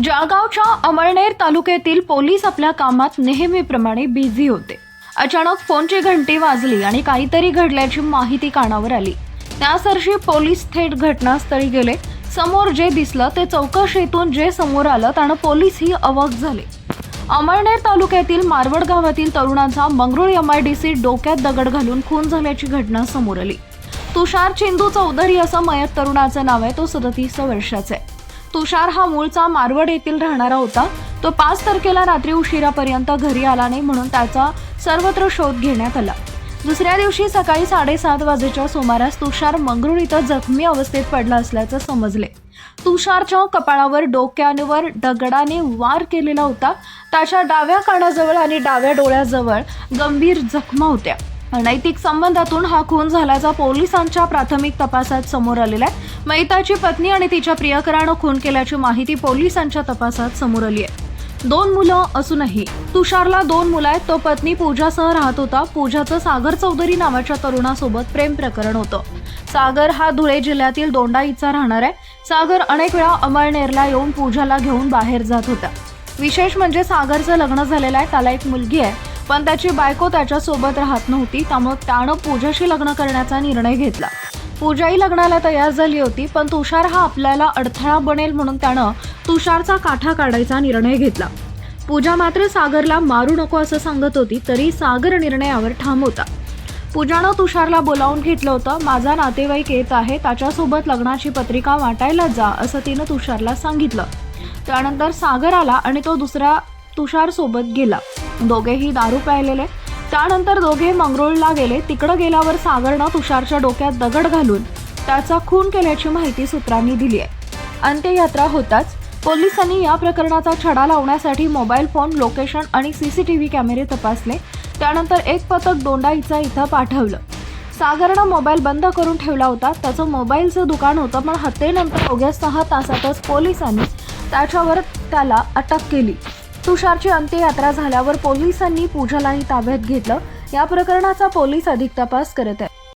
जळगावच्या अमळनेर तालुक्यातील पोलीस आपल्या कामात नेहमीप्रमाणे बिझी होते. अचानक फोनची घंटी वाजली आणि काहीतरी घडल्याची माहिती कानावर आली. त्यासरशी पोलीस थेट घटनास्थळी गेले. समोर जे दिसलं ते चौकशीतून जे समोर आलं त्यानं पोलीसही अवाक झाले. अमळनेर तालुक्यातील मारवड गावातील तरुणाचा Mangrul M I D C डोक्यात दगड घालून खून झाल्याची घटना समोर आली. तुषार चिंदू चौधरी असं मयत तरुणाचं नाव आहे तो सदतीस वर्षाचा आहे. तुषार हा मूळचा मारवड येथील राहणारा होता. तो पाच तारखेला रात्री उशिरापर्यंत घरी आला नाही म्हणून त्याचा सर्वत्र शोध घेण्यात आला. दुसऱ्या दिवशी सकाळी साडेसात वाजेच्या सुमारास तुषार मंगरुळ इथं जखमी अवस्थेत पडला असल्याचं समजले. तुषारच्या कपाळावर डोक्यावर दगडाने वार केलेला होता. त्याच्या डाव्या कानाजवळ आणि डाव्या डोळ्याजवळ गंभीर जखमा होत्या. अनैतिक संबंधातून हा खून झाल्याचा पोलिसांच्या प्राथमिक तपासात समोर आलेला आहे. मैताची पत्नी आणि तिच्या प्रियकरानं खून केल्याची माहिती पोलिसांच्या तपासात समोर आली आहे. दोन मुलं असूनही तुषारला दोन मुलं आहेत. तो पत्नी पूजासह राहत होता. पूजाचं सागर चौधरी नावाच्या तरुणासोबत प्रेम प्रकरण होतं. सागर हा धुळे जिल्ह्यातील दोंडाईचा राहणार आहे. सागर अनेक वेळा अमळनेरला येऊन पूजाला घेऊन बाहेर जात होता. विशेष म्हणजे सागरचं लग्न झालेलं आहे. त्याला एक मुलगी आहे. पण त्याची बायको त्याच्यासोबत राहत नव्हती त्यामुळे त्यानं पूजाशी लग्न करण्याचा निर्णय घेतला. पूजाही लग्नाला तयार झाली होती पण तुषार हा आपल्याला अडथळा बनेल म्हणून त्यानं तुषारचा काठा काढायचा निर्णय घेतला. पूजा मात्र सागरला मारू नको असं सांगत होती तरी सागर निर्णयावर ठाम होता. पूजानं तुषारला बोलावून घेतलं होतं माझा नातेवाईक येत आहे त्याच्यासोबत लग्नाची पत्रिका वाटायला जा असं तिनं तुषारला सांगितलं. त्यानंतर सागर आला आणि तो दुसऱ्या तुषारसोबत गेला. दोघेही दारू प्यायलेले. त्यानंतर दोघे मंगरुळला गेले. तिकडं गेल्यावर सागरनं तुषारच्या डोक्यात दगड घालून त्याचा खून केल्याची माहिती सूत्रांनी दिली आहे. अंत्ययात्रा होताच पोलिसांनी या प्रकरणाचा छडा लावण्यासाठी मोबाईल फोन लोकेशन आणि सीसीटीव्ही कॅमेरे तपासले. त्यानंतर एक पथक दोंडाईचा इथं पाठवलं. सागरनं मोबाईल बंद करून ठेवला होता. त्याचं मोबाईलचं दुकान होतं पण हत्येनंतर अवघ्या सहा तासातच पोलिसांनी त्याच्यावर त्याला अटक केली. तुषारची अंत्ययात्रा झाल्यावर पोलिसांनी पूजालाही ताब्यात घेतलं. या प्रकरणाचा पोलीस अधिक तपास करत आहे